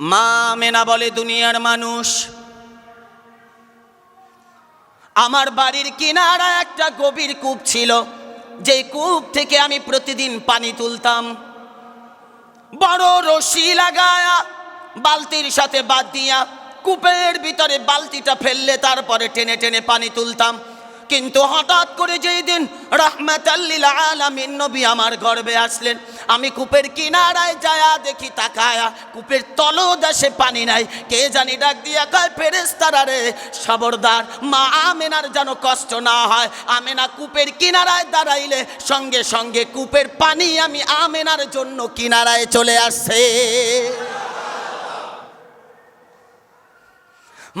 মা মেনা বলে, দুনিয়ার মানুষ, আমার বাড়ির কিনারা একটা গভীর কূপ ছিল। যে কূপ থেকে আমি প্রতিদিন পানি তুলতাম। বড় রশি লাগায়া, বালতির সাথে বাদ দিয়া, কূপের ভিতরে বালতিটা ফেললে তারপরে টেনে টেনে পানি তুলতাম। কিন্তু হঠাৎ করে যেই দিন রহমাতাল্লিল আলামিন নবী আমার গর্বে আসলেন, আমি কূপের কিনারায় যায়া দেখি তাকায়া কূপের তলদেশে পানি নাই। কে জানি ডাক দিয়া কয় ফেরেস্তারা রে খবরদার মা আমেনার যেন কষ্ট না হয়। আমেনা কূপের কিনারায় দাঁড়াইলে সঙ্গে সঙ্গে কূপের পানি আমি আমেনার জন্য কিনারায় চলে আসছে।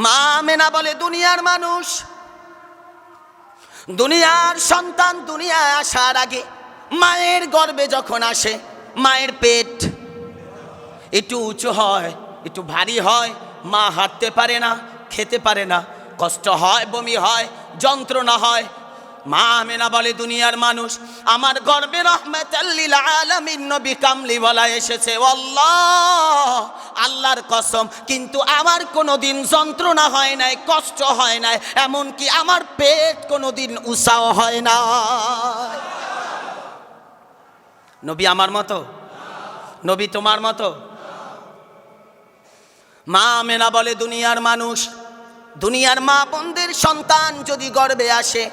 মা আমেনা বলে, দুনিয়ার মানুষ দুনিয়ার সন্তান দুনিয়ায় আসার আগে মায়ের গর্বে যখন আসে, মায়ের পেট একটু উঁচু হয়, একটু ভারী হয়, মা হাঁটতে পারে না, খেতে পারে না, কষ্ট হয়, বমি হয়, যন্ত্রণা হয় মা আমেনা বলে, দুনিয়ার মানুষ, আমার গর্বে রহমতাল্লিল আলামিন নবী এসেছে। আল্লাহ, আল্লাহর কসম, কিন্তু আমার কোনো দিন যন্ত্রণা হয় নাই, কষ্ট হয় নাই, এমনকি আমার পেট কোনো দিন উষাও হয় না নবী আমার মতো? নবী তোমার মতো? মা মেনা বলে, দুনিয়ার মানুষ, দুনিয়ার মা বোনদের সন্তান যদি গর্বে আসে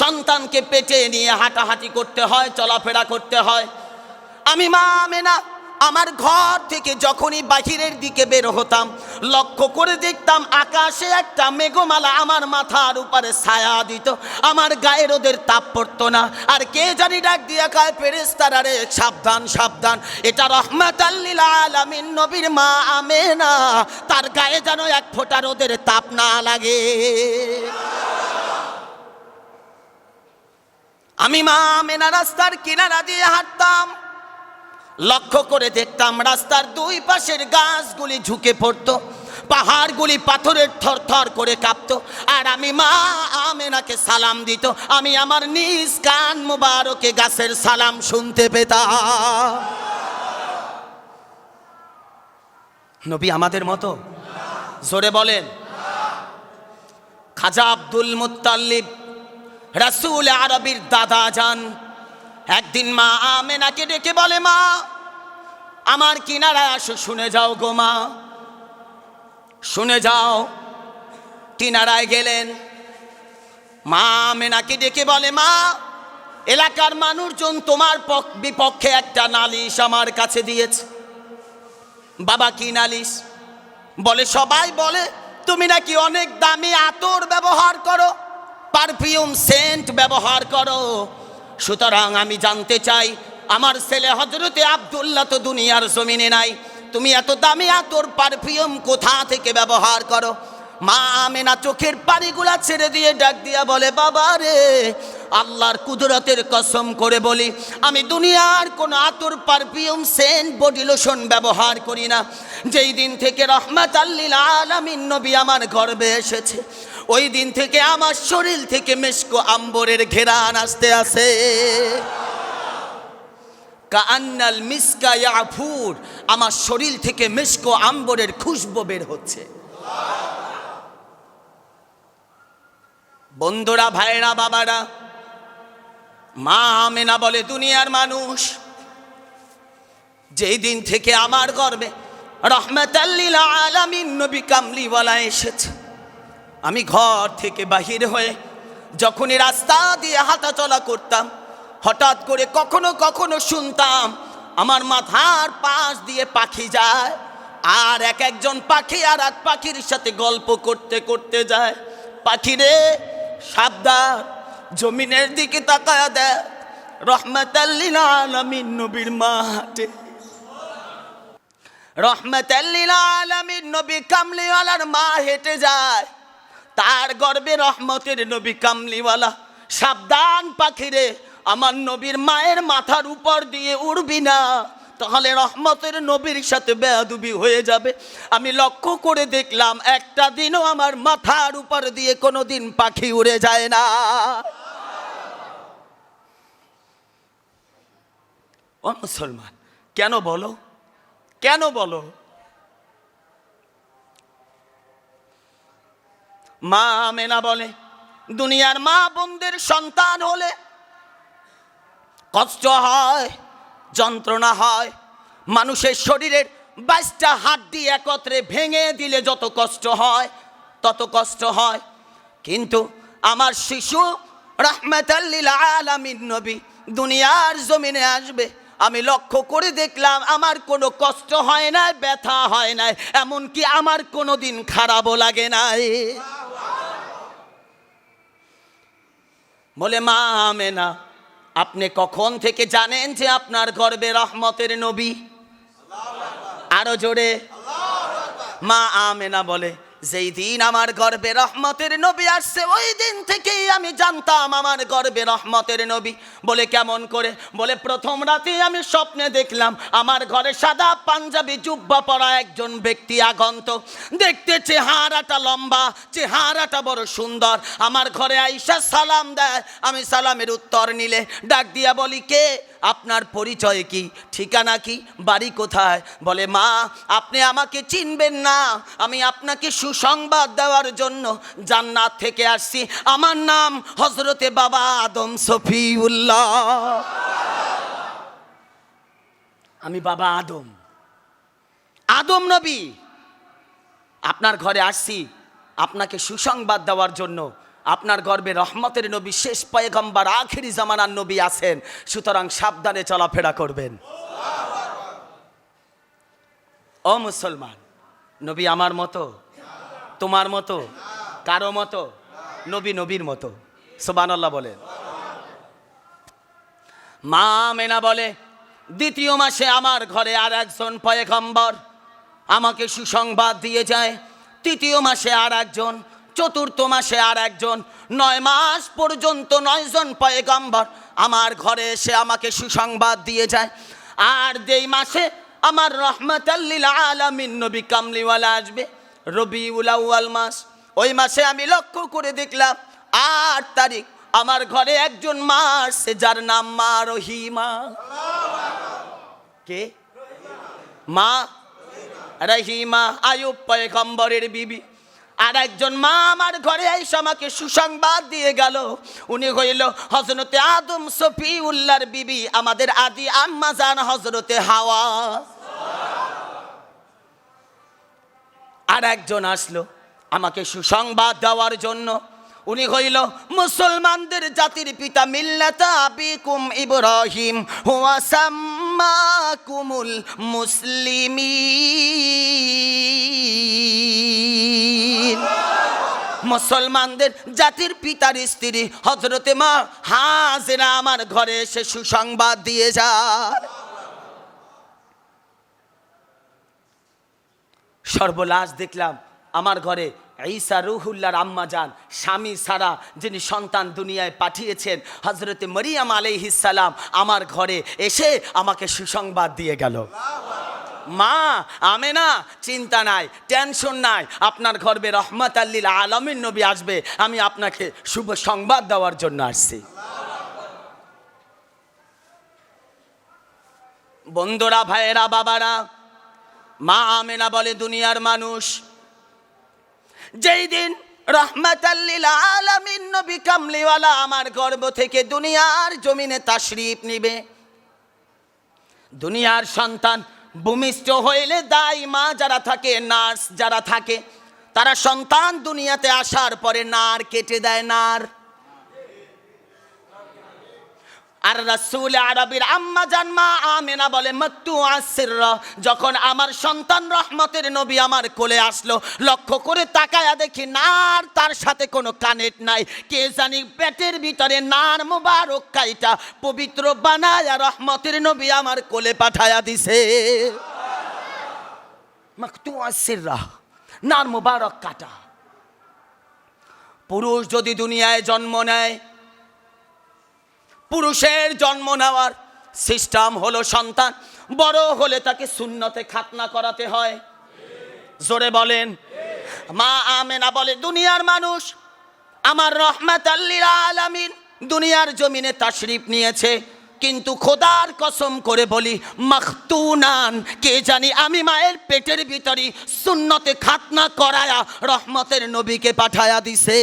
সন্তানকে পেটে নিয়ে হাঁটাহাঁটি করতে হয়, চলাফেরা করতে হয়। আমি মা মেনা আমার ঘর থেকে যখনই বাহিরের দিকে বের হতাম, লক্ষ্য করে দেখতাম আকাশে একটা মেঘমালা আমার মাথার উপরে ছায়া দিত। আমার গায়ে রোদের তাপ পড়তো না। আর কে জানি ডাক দিয়া কায় ফেরেস্তারা রে, সাবধান সাবধান। এটা রহমাত আলামিন নবীর মা আমেনা। তার গায়ে যেন এক ফোঁটা রোদের তাপ না লাগে। আমি মা মেনা রাস্তার কিনারা দিয়ে হাঁটতাম। লক্ষ্য করে দেখতাম রাস্তার দুই পাশের গাছগুলি ঝুঁকে পড়তো, পাহাড়গুলি পাথরের থর থর করে কাঁপতো, আর আমি মা আমেনাকে সালাম দিত। আমি আমার নিজ কান মুবারকে গাছের সালাম শুনতে পেতাম। নবী আমাদের মতো? জোরে বলেন। খাজা আব্দুল মুত্তাল্লিব রাসূল আরবির দাদা যান। একদিন মা আমেনাকে ডেকে বলে, মা, আমার কিনারায় আসো, শুনে যাও গো মা। শুনে যাও, কিনারায় গেলেন। মা আমেনাকে ডেকে বলে, মা, এলাকার মানুষজন তোমার পক- বিপক্ষে একটা নালিশ আমার কাছে দিয়েছে। বাবা, কি নালিশ? বলে, সবাই বলে, তুমি নাকি অনেক দামি আতর ব্যবহার করো। পারফিউম সেন্ট ব্যবহার করো। সুতরাং আমি জানতে চাই, আমার ছেলে হজরতে আবদুল্লাহ তো দুনিয়ার জমিনে নাই। তুমি এত দামি আতর পারফিউম কোথা থেকে ব্যবহার করো? মা আমেনা চোখের পানিগুলা ছেড়ে দিয়ে ডাক দিয়া বলে, বাবা রে, আল্লাহর কুদরতের কসম করে বলি, আমি দুনিয়ার কোনো আতর পারফিউম সেন্ট বডি লোশন ব্যবহার করি না। যেই দিন থেকে রহমত আল্লিল আলামিন নবী আমার গর্বে এসেছে ওই দিন থেকে আমার শরীর থেকে মেশকো আম্বরের ঘেরান আসতে আসে। কান্নাল মিসকা ইয়াফুর, আমার শরীর থেকে মেশকো আম্বরের খুশবু বের হচ্ছে। বন্ধুরা ভাইরা বাবারা, মা আমেনা বলে দুনিয়ার মানুষ, যেই দিন থেকে আমার গর্বে রহমতাল্লিল আলামিন নবী কামলিওয়ালা এসেছে। আমি ঘর থেকে বাহির হয়ে যখনই রাস্তা দিয়ে হাঁটা চলা করতাম, হঠাৎ করে কখনো কখনো শুনতাম, আমার মাথার পাশ দিয়ে পাখি যায়, আর এক একজন পাখি আর এক পাখির সাথে গল্প করতে করতে যায়। পাখি রে সাবধান, জমিনের দিকে তাকায়া দেয় রহমতাল্লিল আলামিন নবীর মা হাটে রহমতাল্লিল আলামিন নবী কামলিওয়ালার মা হেঁটে যায়। তার গর্বে রহমতের নবী কামলিওয়ালা, সাবধান পাখিরে, আমার নবীর মায়ের মাথার উপর দিয়ে উড়বি না। তাহলে রহমতের নবীর সাথে বেয়াদুবি হয়ে যাবে। আমি লক্ষ্য করে দেখলাম, একটা দিনও আমার মাথার উপর দিয়ে কোনো দিন পাখি উড়ে যায় না। ও মুসলমান, কেন বলো? কেন বলো? মা মেনা বলে, দুনিয়ার মা বোনদের সন্তান হলে কষ্ট হয়, যন্ত্রণা হয়, মানুষের শরীরের বাইশটা হাড্ডি একত্রে ভেঙে দিলে যত কষ্ট হয়, তত কষ্ট হয়। কিন্তু আমার শিশু রহমতাল্লিল আলামিন নবী, দুনিয়ার জমিনে আসবে। আমি লক্ষ্য করে দেখলাম, আমার কোনো কষ্ট হয় না ব্যথা হয় না এমনকি আমার কোনো দিন খারাপও লাগে নাই। বলে, মা আমেনা, আপনি কখন থেকে জানেন যে আপনার গর্বে রহমতের নবী? আরও জোরে, মা আমেনা, বলে যেই দিন আমার গর্বে রহমতের নবী আসছে, ওই দিন থেকেই আমি জানতাম আমার গর্বে রহমতের নবী। বলে কেমন করে? বলে, প্রথম রাতে আমি স্বপ্নে দেখলাম, আমার ঘরে সাদা পাঞ্জাবি জুব্বা পরা একজন ব্যক্তি আগন্ত দেখতে চেহারাটা লম্বা, চেহারাটা বড় সুন্দর। আমার ঘরে আইসা সালাম দেয়, আমি সালামের উত্তর নিলে ডাক দিয়া বলি, কে? আপনার পরিচয় কি? ঠিকানা কি? বাড়ি কোথায়? বলে, মা, আপনি আমাকে চিনবেন না। আমি আপনাকে সুসংবাদ দেওয়ার জন্য জান্নাত থেকে আসছি। আমার নাম হজরতে বাবা আদম সফিউল্লাহ। আমি বাবা আদম। আদম নবী, আপনার ঘরে আসছি আপনাকে সুসংবাদ দেওয়ার জন্য। আপনার গর্বে রহমতের নবী, শেষ পয়গম্বর, আখেরি জামানার নবী আছেন। সুতরাং সাবধানে চলাফেরা করবেন। ও মুসলমান, নবী আমার মতো, তোমার মতো, কারও মতো, নবী নবীর মতো। সোবানাল্লাহ বলেন। মা মেনা বলে, দ্বিতীয় মাসে আমার ঘরে আর একজন পয়গম্বর আমাকে সুসংবাদ দিয়ে যায়। তৃতীয় মাসে আর একজন চতুর্থ মাসে আর একজন, নয় মাস পর্যন্ত নয়জন পয়গম্বর আমার ঘরে এসে আমাকে সুসংবাদ দিয়ে যায়। আর যেই মাসে আমার রহমতাল্লিল আলামিন নবী কামলিওয়ালা আসবে রবি আউয়াল মাস, ওই মাসে আমি লক্ষ্য করে দেখলাম আট তারিখ, আমার ঘরে একজন মা আসছে, যার নাম মা রহিমা। কে? মা? রহিমা। আয়ুব পয়গম্বরের বিবি। আর একজন মা আমার ঘরে এসে আমাকে সুসংবাদ দিয়ে গেল। উনি হইল হজরতে আদম সফি উল্লার বিবি, আমাদের আদি আম্মা জান হজরতে হাওয়া। আর একজন আসলো আমাকে সুসংবাদ দেওয়ার জন্য। উনি হইল, মুসলমানদের জাতির পিতা মিল্লাতা আবিকুম ইব্রাহিম, হুয়া সাম্মাকুমুল মুসলমানদের জাতির পিতার স্ত্রী হজরতে মা হাজেরা আমার ঘরে এসে সুসংবাদ দিয়ে যায়। সর্বলাশ দেখলাম আমার ঘরে ঈসা রুহুল্লার আম্মা যান, স্বামী সারা যিনি সন্তান দুনিয়ায় পাঠিয়েছেন হজরতে মরিয়াম আলাইহিসালাম আমার ঘরে এসে আমাকে সুসংবাদ দিয়ে গেল। মা আমে না চিন্তা নাই টেনশন নাই, আপনার গর্বে রহমত আল্লিল আলমিন, নবী আসবে, আমি আপনাকে শুভ সংবাদ দেওয়ার জন্য আসছি। বন্ধুরা, ভাইয়েরা, বাবারা, মা আমেনা বলে দুনিয়ার মানুষ, যেই দিন রহমাতাল্লিল আলামিন, নবী কামলিওয়ালা আমার গর্ব থেকে দুনিয়ার জমিনে তাশরিফ নিবে, দুনিয়ার সন্তান ভূমিষ্ঠ হইলে দাই মা যারা থাকে, নার্স যারা থাকে, তারা সন্তান দুনিয়াতে আসার পরে নার কেটে দেয়, নার। আর রাসূল আরবির আম্মা জানমা আমেনা বলে, মত্তু আসির যখন আমার সন্তান রহমতের নবী আমার কোলে আসলো, লক্ষ্য করে তাকায়া দেখি নার তার সাথে কোনো কানেক্ট নাই। কে জানি পেটের ভিতরে নার মুবারক কাইটা পবিত্র বানায়া রহমতের নবী আমার কোলে পাঠায়া দিছে। মকতু আসির নার মুবারক কাটা। পুরুষ যদি দুনিয়ায় জন্ম নেয় পুরুষের জন্ম নেওয়ার সিস্টেম হলো সন্তান। বড় হলে তাকে শূন্যতে খাতনা করাতে হয়। জোরে বলেন। মা আমেনা বলে, দুনিয়ার মানুষ আমার রহমাত আলামিন দুনিয়ার জমিনে তাশরিফ নিয়েছে। কিন্তু খোদার কসম করে বলি, মাখতুনান, কে জানি আমি মায়ের পেটের ভিতরে সুন্নতে খাতনা করায়া রহমতের নবীকে পাঠায়া দিছে।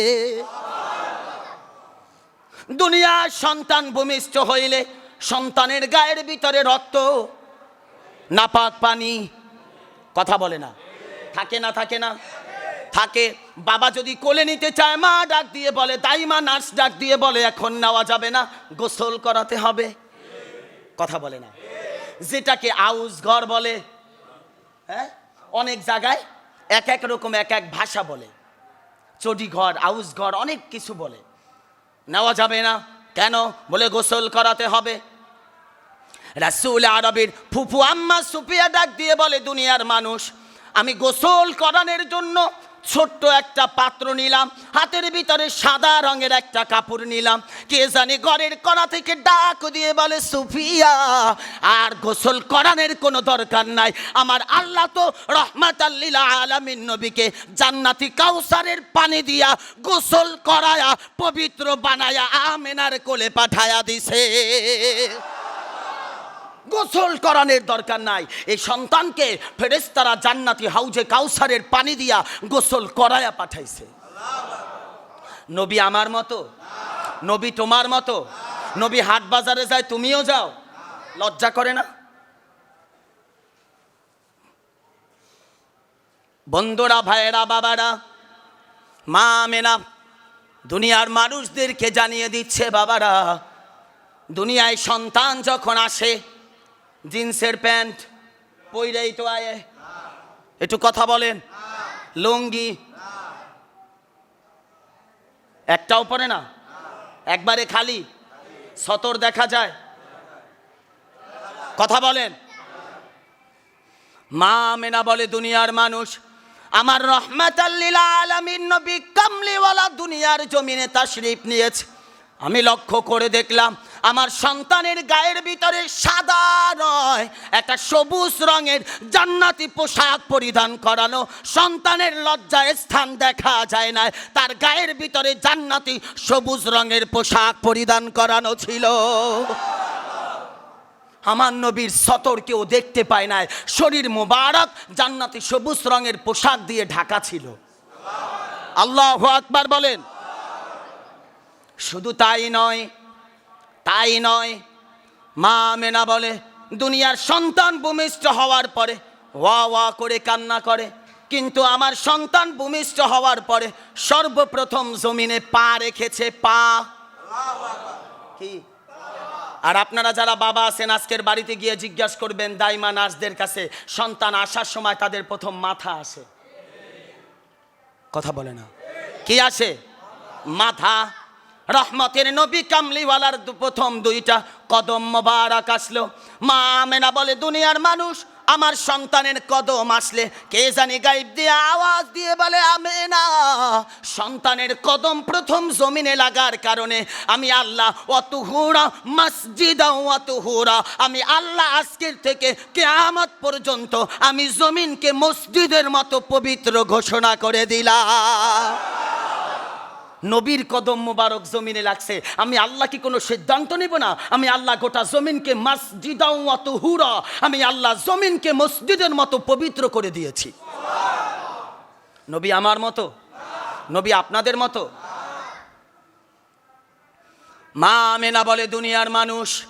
দুনিয়ার সন্তান ভূমিষ্ঠ হইলে সন্তানের গায়ের ভিতরে রক্ত, নাপাক পানি, কথা বলে না। থাকে না থাকে না। থাকে। বাবা যদি কোলে নিতে চায়, মা ডাক দিয়ে বলে তাই মা নার্স ডাক দিয়ে বলে, এখন নেওয়া যাবে না, গোসল করাতে হবে। কথা বলে না। যেটাকে আউস ঘর বলে হ্যাঁ? অনেক জায়গায় এক এক রকম এক এক ভাষা বলে। চটি ঘর আউস ঘর, অনেক কিছু বলে। নেওয়া যাবে না। কেন? বলে গোসল করাতে হবে। রাসুল আরবের ফুফু আম্মা সুপিয়া ডাক দিয়ে বলে, দুনিয়ার মানুষ, আমি গোসল করানোর জন্য ছোট্ট একটা পাত্র নিলাম, হাতের ভিতরে সাদা রঙের একটা কাপড় নিলাম। কে জানি ঘরের কণা থেকে ডাক দিয়ে বলে, সুফিয়া, আর গোসল করানোর কোনো দরকার নাই। আমার আল্লাহ তো রহমাত আল্লিলা আলামিন নবীকে জান্নাতি কাউসারের পানি দিয়া গোসল করায়া, পবিত্র বানায়া আমেনার কোলে পাঠায়া দিছে। গোসল করানোর দরকার নাই। এই সন্তানকে ফেরেস্তারা জান্নাতি হাউজে কাউসারের পানি দিয়া গোসল করায়া পাঠাইছে। নবী আমার মতো, নবী তোমার মতো, নবী হাট বাজারে যায় তুমিও যাও, লজ্জা করে না? বন্ধুরা, ভাইয়েরা, বাবারা, মা মেনা দুনিয়ার মানুষদেরকে জানিয়ে দিচ্ছে বাবারা, দুনিয়ায় সন্তান যখন আসে জিন্সের প্যান্ট, পইরেই তো আয়ে। একটু কথা বলেন। লুঙ্গি। একটাও পরে না? একবারে খালি? সতর দেখা যায়। কথা বলেন। মা মেনা বলে, দুনিয়ার মানুষ, আমার রহমাত আলমিন দুনিয়ার জমিনে তাশরিফ নিয়েছে। আমি লক্ষ্য করে দেখলাম আমার সন্তানের গায়ের ভিতরে সাদা নয় একটা সবুজ রঙের জান্নাতি পোশাক পরিধান করানো। সন্তানের লজ্জায় স্থান দেখা যায় না, তার গায়ের ভিতরে জান্নাতি সবুজ রঙের পোশাক পরিধান করানো ছিল। আমার নবীর সতর কেউ দেখতে পায় নাই, শরীর মোবারক জান্নাতি সবুজ রঙের পোশাক দিয়ে ঢাকা ছিল। আল্লাহ আকবার বলেন। শুধু তাই নয় তাই নয়। মা মেনা বলে, দুনিয়ার সন্তান ভূমিষ্ঠ হওয়ার পরে ওয়া ওয়া করে কান্না করে। কিন্তু আমার সন্তান ভূমিষ্ঠ হওয়ার পরে সর্বপ্রথম জমিনে পা রেখেছে, পা। কি? আর আপনারা যারা বাবা আছেন, আজকের বাড়িতে গিয়ে জিজ্ঞাসা করবেন, দাইমা নার্সদের কাছে সন্তান আসার সময় তাদের প্রথম মাথা আসে? কথা বলে না। কি আসে? মাথা। রহমতের নবী কামলিওয়ালার প্রথম দুইটা কদম মোবারক আসলো। মা আমেনা বলে, দুনিয়ার মানুষ, আমার সন্তানের কদম আসলে। কে জানি গাইব দিয়ে আওয়াজ দিয়ে বলে, আমেনা, সন্তানের কদম প্রথম জমিনে লাগার কারণে আমি আল্লাহ অত হুরা মসজিদ অত হুরা আমি আল্লাহ আজকের থেকে কেয়ামত পর্যন্ত আমি জমিনকে মসজিদের মতো পবিত্র ঘোষণা করে দিলাম। নবীর কদম মোবারক জমিনে লাগছে। আমি আল্লাহ কি কোনো সিদ্ধান্ত নেব না? আমি আল্লাহ গোটা জমিনকে মসজিদাও অত হুরা। আমি আল্লাহ জমিনকে মসজিদের মতো পবিত্র করে দিয়েছি। নবী আমার মতো? নবী আপনাদের মতো? মা মেনা বলে, দুনিয়ার মানুষ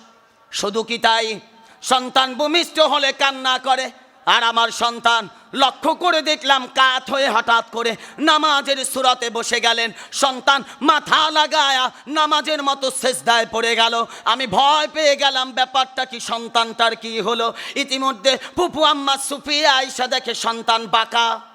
শুধু কি তাই? সন্তান ভূমিষ্ঠ হলে কান্না করে। আর আমার সন্তান লক্ষ্য করে দেখলাম কাত হয়ে হঠাৎ করে নামাজের সুরাতে বসে গেলেন। সন্তান মাথা লাগায়া নামাজের মতো শেষদায় পড়ে গেল। আমি ভয় পেয়ে গেলাম, ব্যাপারটা কি, সন্তানটার কি হলো? ইতিমধ্যে পুপু আম্মা সুফিয়া আইসা দেখে সন্তান বাঁকা।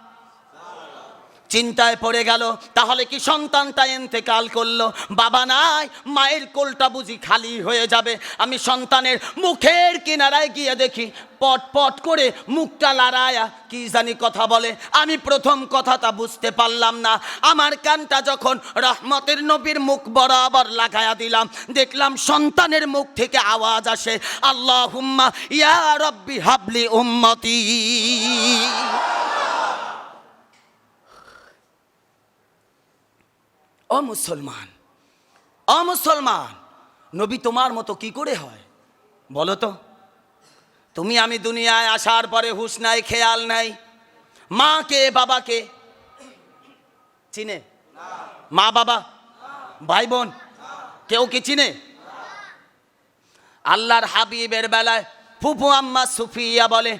চিন্তায় পড়ে গেল। তাহলে কি সন্তানটা এন্তেকাল করল? বাবা নাই, মায়ের কোলটা বুঝি খালি হয়ে যাবে। আমি সন্তানের মুখের কিনারায় গিয়ে দেখি, পট পট করে মুখটা লড়ায়া কি জানি কথা বলে। আমি প্রথম কথাটা বুঝতে পারলাম না। আমার কানটা যখন রহমতের নবীর মুখ বরাবর লাগায়া দিলাম, দেখলাম সন্তানের মুখ থেকে আওয়াজ আসে আল্লাহ হুম্মা ইয়া রব্বি হাবলি উম্মতি। ও মুসলমান ও মুসলমান, নবী তোমার মতো কি করে হয়? বলো তো। তুমি আমি দুনিয়ায় আসার পরে হুশ নাই, খেয়াল নাই। মা কে বাবা কে চিনে? মা, বাবা ভাই বোন কেউ কি চিনে? আল্লাহর হাবিবের বেলায় ফুফু আম্মা সুফিয়া বলে,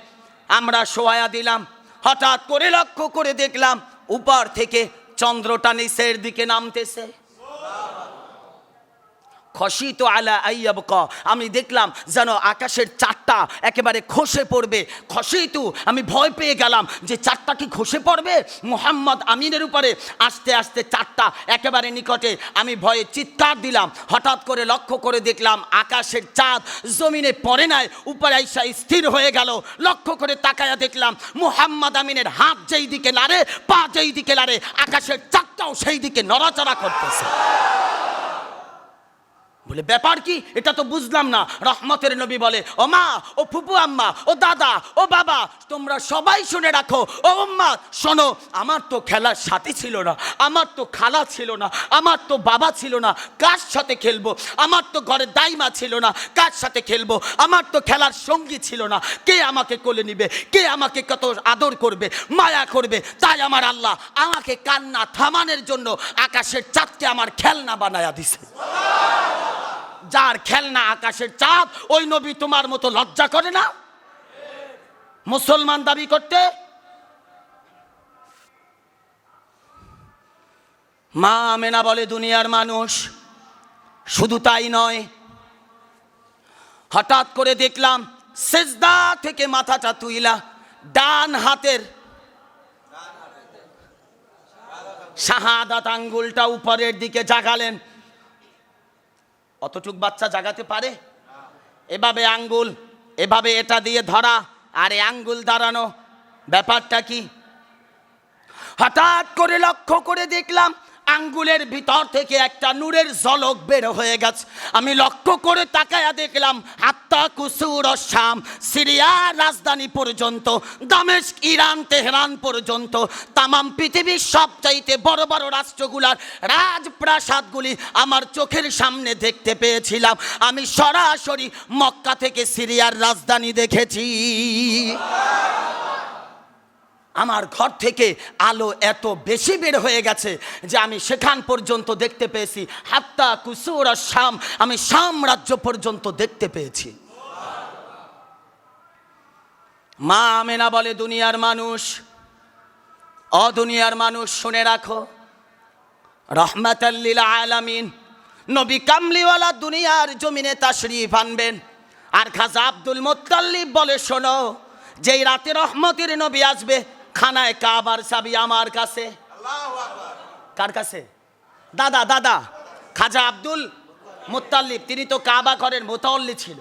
আমরা সোয়া দিলাম। হঠাৎ করে লক্ষ্য করে দেখলাম, উপর থেকে চন্দ্রটা নিচের দিকে নামতেছে। খসিত আলা আইয়াবক আমি দেখলাম যেন আকাশের চারটা একেবারে খসে পড়বে। খসেই তো আমি ভয় পেয়ে গেলাম যে চারটা কি খসে পড়বে? মোহাম্মদ আমিনের উপরে আস্তে আস্তে চারটা একেবারে নিকটে আমি ভয়ে চিৎকার দিলাম। হঠাৎ করে লক্ষ্য করে দেখলাম আকাশের চাঁদ জমিনে পড়ে নাই, উপরে আইসা স্থির হয়ে গেল। লক্ষ্য করে তাকায়া দেখলাম মুহাম্মদ আমিনের হাত যেই দিকে লাড়ে পা যেই দিকে লাড়ে আকাশের চাঁদটাও সেই দিকে নড়াচড়া করতেছে। বলে, ব্যাপার কি? এটা তো বুঝলাম না। রহমতের নবী বলে, ও মা, ও ফুপু আম্মা, ও দাদা, ও বাবা, তোমরা সবাই শুনে রাখো। ও আম্মা শোনো, আমার তো খেলার সাথী ছিল না, আমার তো খালা ছিল না, আমার তো বাবা ছিল না। কার সাথে খেলব? আমার তো ঘরে দাইমা ছিল না, কার সাথে খেলব? আমার তো খেলার সঙ্গী ছিল না। কে আমাকে কোলে নিবে? কে আমাকে কত আদর করবে? মায়া করবে? তাই আমার আল্লাহ আমাকে কান্না থামানোর জন্য আকাশের চাঁদকে আমার খেলনা বানায়া দিছে। যার খেলনা আকাশের চাঁদ, ওই নবী তোমার মতো লজ্জা করে না? মুসলমান দাবি করতে? মা আমেনা বলে, দুনিয়ার মানুষ শুধু তাই নয়। হঠাৎ করে দেখলাম, সেজদা থেকে মাথাটা তুইলা, ডান হাতের শাহাদাত আঙ্গুলটা উপরের দিকে জাগালেন। অতটুক বাচ্চা জাগাতে পারে? এভাবে আঙ্গুল, এভাবে এটা দিয়ে ধরা, আর এ আঙ্গুল দাঁড়ানো, ব্যাপারটা কি? হঠাৎ করে লক্ষ্য করে দেখলাম আঙ্গুলের ভিতর থেকে একটা নূরের ঝলক বের হয়ে গেছে। আমি লক্ষ্য করে তাকায়া দেখলাম, আত্মা কুসুর শাম সিরিয়ার রাজধানী পর্যন্ত দামেশ ইরান, তেহরান পর্যন্ত, তামাম পৃথিবীর সবচাইতে বড় বড় রাষ্ট্রগুলার রাজপ্রাসাদগুলি আমার চোখের সামনে দেখতে পেয়েছিলাম। আমি সরাসরি মক্কা থেকে সিরিয়ার রাজধানী দেখেছি। আমার ঘর থেকে আলো এত বেশি বের হয়ে গেছে যে আমি সেখান পর্যন্ত দেখতে পেয়েছি। হাত্তা কুসুর আর শাম, আমি শাম রাজ্য পর্যন্ত দেখতে পেয়েছি। মা আমেনা বলে, দুনিয়ার মানুষ, অদুনিয়ার মানুষ শুনে রাখো। রহমাতাল্লিল আলামিন, নবী কামলিওয়ালা দুনিয়ার জমিনে তাশরিফ আনবেন। আর খাজা আব্দুল মোত্তাল্লিব বলে, শোনো, যেই রাতে রহমতের নবী আসবে খানায় কাবার চাবি আমার কাছে। কার কাছে? দাদা দাদা খাজা আব্দুল মোত্তাল্লিব তিনি তো কাবা ঘরের মোতাল্লি ছিল।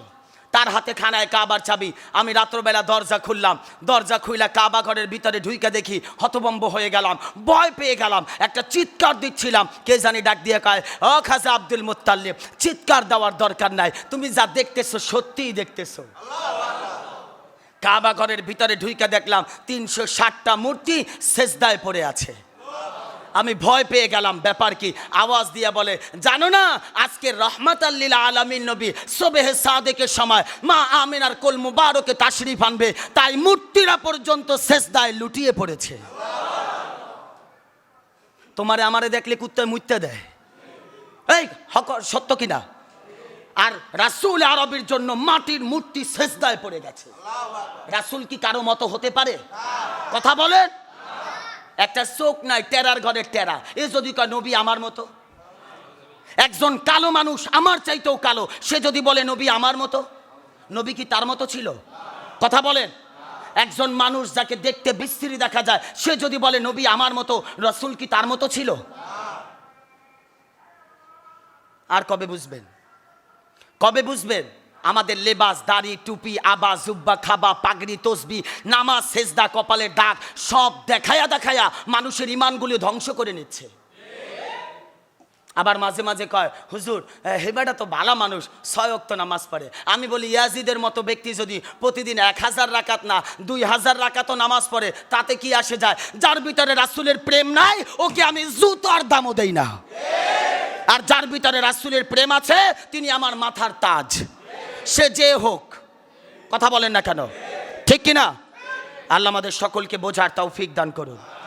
তার হাতে খানায় কাবার চাবি। আমি রাত্রবেলা দরজা খুললাম। দরজা খুইলা কাবা ঘরের ভিতরে ঢুইকা দেখি হতবম্ব হয়ে গেলাম। ভয় পেয়ে গেলাম। একটা চিৎকার দিচ্ছিলাম। কে জানি ডাক দিয়ে কয় ও খাজা আব্দুল মোত্তাল্লিব চিৎকার দেওয়ার দরকার নাই। তুমি যা দেখতেছো সত্যিই দেখতেছো। কাবা ঘরের ভিতরে ঢুইকা দেখলাম তিনশো ষাটটা মূর্তি সেজদায় পড়ে আছে। আমি ভয় পেয়ে গেলাম, ব্যাপার কি? আওয়াজ দিয়া বলে, জানো না, আজকে রহমত আল্লিল আলমিন নবী সোবেহে সাদেকের সময় মা আমিনার কোল মুবারকে তাশরিফ আনবে, তাই মূর্তিরা পর্যন্ত সেজদায় লুটিয়ে পড়েছে। তোমারে আমারে দেখলে কুত্তায় মুইতে দেয়। এই, হক, সত্য কিনা? আর রাসুল আরবের জন্য মাটির মূর্তি শেষদায় পড়ে গেছে। রাসুল কি কারও মতো হতে পারে? কথা বলেন। একটা চোখ নাই, টেরার ঘরের টেরা। এ যদি কয়, নবী আমার মতো? একজন কালো মানুষ আমার চাইতেও কালো, সে যদি বলে, নবী আমার মতো? নবী কি তার মতো ছিল? কথা বলেন। একজন মানুষ যাকে দেখতে বিস্তৃতি দেখা যায়, সে যদি বলে, নবী আমার মতো? রসুল কি তার মতো ছিল? আর কবে বুঝবেন? কবে বুঝবেন? আমাদের লেবাস, দাড়ি, টুপি, আবা, জুব্বা, খাবা, পাগড়ি, তসবি, নামাজ, সেজদা কপালের ডাক সব দেখায়া দেখায়া মানুষের ইমানগুলি ধ্বংস করে নিচ্ছে। আবার মাঝে মাঝে কয়, হুজুর হেবাটা তো ভালো মানুষ ছয়ক্ত নামাজ পড়ে। আমি বলি, ইয়াজিদের মতো ব্যক্তি যদি প্রতিদিন এক হাজার রাকাত না, দুই হাজার রাকাতও নামাজ পড়ে, তাতে কি আসে যায়? যার ভিতরে রাসুলের প্রেম নাই, ওকে আমি জুতার দামও দেই না। আর যার ভিতরে রাসুলের প্রেম আছে, তিনি আমার মাথার তাজ। সে যে হোক, কথা বলেন না কেন? ঠিক কিনা? আল্লাহ আমাদের সকলকে বোঝার তাও ফিক দান করুন।